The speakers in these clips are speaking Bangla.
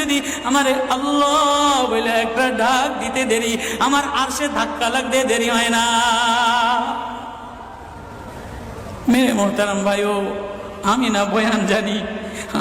যদি আমার আল্লাহ বলে একটা ডাক দিতে দেরি, আমার আর সে ধাক্কা লাগতে দেরি হয় না। মেরে মোহতারাম ভাইও, আমি না বয়ান জানি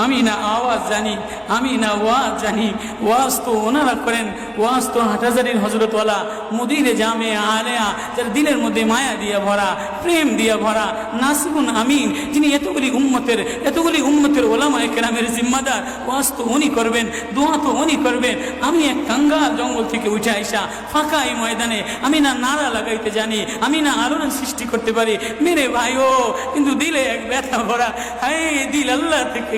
আমি না আওয়াজ জানি, আমি না ওয়াজ জানি, ওয়াজ তো ওনারা করেন, ওয়াজ তো হাটাজারির হজরতওয়ালা মুদিরে জামে আলেয়া, যার দিলের মধ্যে মায়া দিয়ে ভরা, প্রেম দিয়ে ভরা নাসিবুন আমিন, যিনি এতগুলি উম্মতের এতগুলি উম্মতের ওলামায় কেরামের জিম্মাদার, ওয়াজ তো উনি করবেন, দোয়া তো উনি করবেন। আমি এক কাঙ্গাল জঙ্গল থেকে উঠে আইসা ফাঁকা এই ময়দানে, আমি না নাড়া লাগাইতে জানি, আমি না আলোড়ন সৃষ্টি করতে পারি। মেরে ভাইও কিন্তু দিলে এক ব্যথা ভরা হাই দিল আল্লাহ থেকে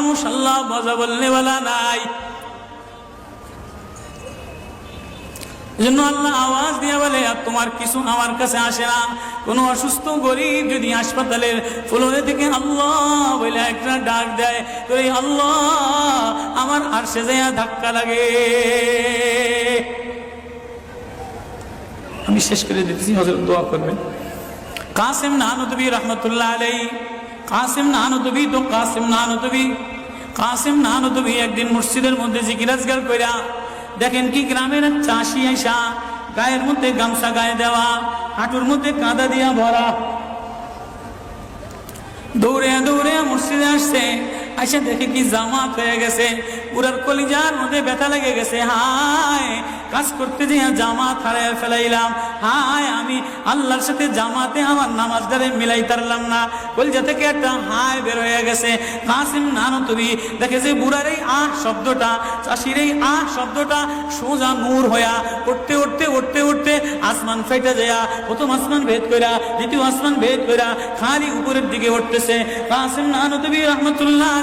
মানুষ আল্লাহ মজা বললে বলা নাই। জন্য আল্লাহ আওয়াজ দিয়ে বলে, আর তোমার কিছু আমার কাছে আসে না। কোনো অসুস্থ গরিব যদি হাসপাতালের থেকে আল্লাহ বলে একটা ডাক দেয় তো এই আল্লাহ, আমার আর সে ধাক্কা লাগে। আমি শেষ করে দিতেছি হজরত দোয়া করবেন। কাসিম নানুদবি রহমতুল্লাহ আলাই কাসিম নানুদবি, তো কাসিম নানুদবি। কাসিম নানুদবি একদিন মসজিদের মধ্যে জিকিরাজগার কইরা, দেখেন কি গ্রামের চাষি আইসা, গায়ের মধ্যে গামছা গায়ে দেওয়া, হাঁটুর মধ্যে কাদা দিয়া ভরা। দৌড়ে দৌড়ে মসজিদে আসছে আইসা দেখে কি জামাত হয়ে গেছে। পুরার কলিজার মধ্যে ব্যথা লেগে গেছে। হায়, কাজ করতে যে জামাত হারায় ফেলাইলাম। হায়, আমি আল্লাহর সাথে জামাতে আমার নামাজদারে মিলাই তারলাম না। কলিজা থেকে একটা হায় বের হয়ে গেছে। কাসিম নানো, তুমি দেখে যে বুড়ার এই আহ শব্দটা? চাষির এই আহ শব্দটা সোজা নূর হইয়া উঠতে উঠতে উঠতে উঠতে আসমান ফেটে যায় প্রথম আসমান ভেদ কইরা, দ্বিতীয় আসমান ভেদ কইরা খালি উপরের দিকে উঠতেছে। কাসিম নানো, তুমি রহমতুল্লাহ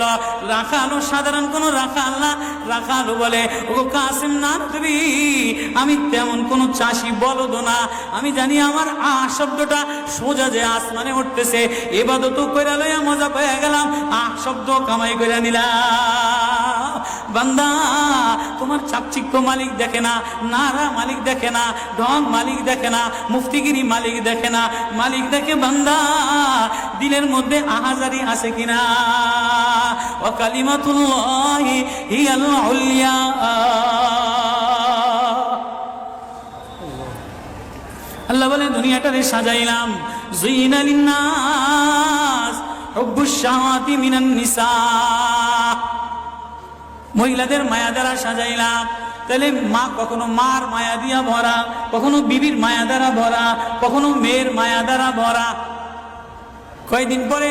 লয়াল রাখালো সাধারণ কোন রাখাল না। রাখালো বলে ও কাসিম না নতবি আমি তেমন কোন চাষি বলদ না। আমি জানি আমার আহ শব্দটা সোজা যে আসমানে উঠতেছে। এবাদত কইরা লইয়া মজা পেয়ে গেলাম আহ শব্দ কামাই করে নিলাম। বান্দা, তোমার চাকচিক্য মালিক দেখে না, নারা মালিক দেখে না, ঢং মালিক দেখে না, মুফতিগিরি মালিক দেখে না। মালিক দেখে বান্দা, দিলের মধ্যে আহাজারি আছে কিনা? আল্লাহ বলে দুনিয়াটারে সাজাইলাম। মিনান মহিলাদের মায়া দ্বারা সাজাইলাম। তাহলে মা কখনো মার মায়া দিয়া ভরা, কখনো বিবির মায়া দ্বারা ভরা, কখনো মেয়ের মায়া দ্বারা ভরা। কয়দিন পরে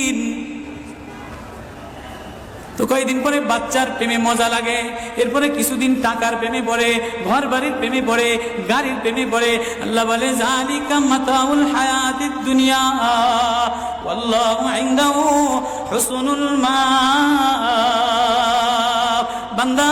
তো কয়েকদিন পরে বাচ্চার প্রেমে মজা লাগে। এরপরে কিছুদিন টাকার প্রেমে পড়ে ঘর বাড়ির প্রেমে পড়ে, গাড়ির প্রেমে পড়ে। আল্লাহ বলে জালিকা মাতাউল হায়াতিদ দুনিয়া, ওয়াল্লাহু ইনদাহু হুসনুল মা বান্দা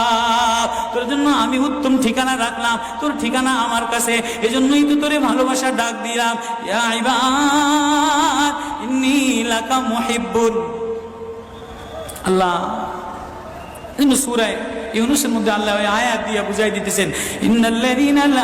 তোর জন্য আমি উত্তম ঠিকানা রাখলাম, তোর ঠিকানা আমার কাছে। এজন্যই তো তোরে ভালোবাসা ডাক দিলাম। নীলাকা মহিবুল আল্লাহ সুরায় ইউনুসের মধ্যে আল্লাহ আয়াত দিয়ে বুঝাই দিতেছেন লা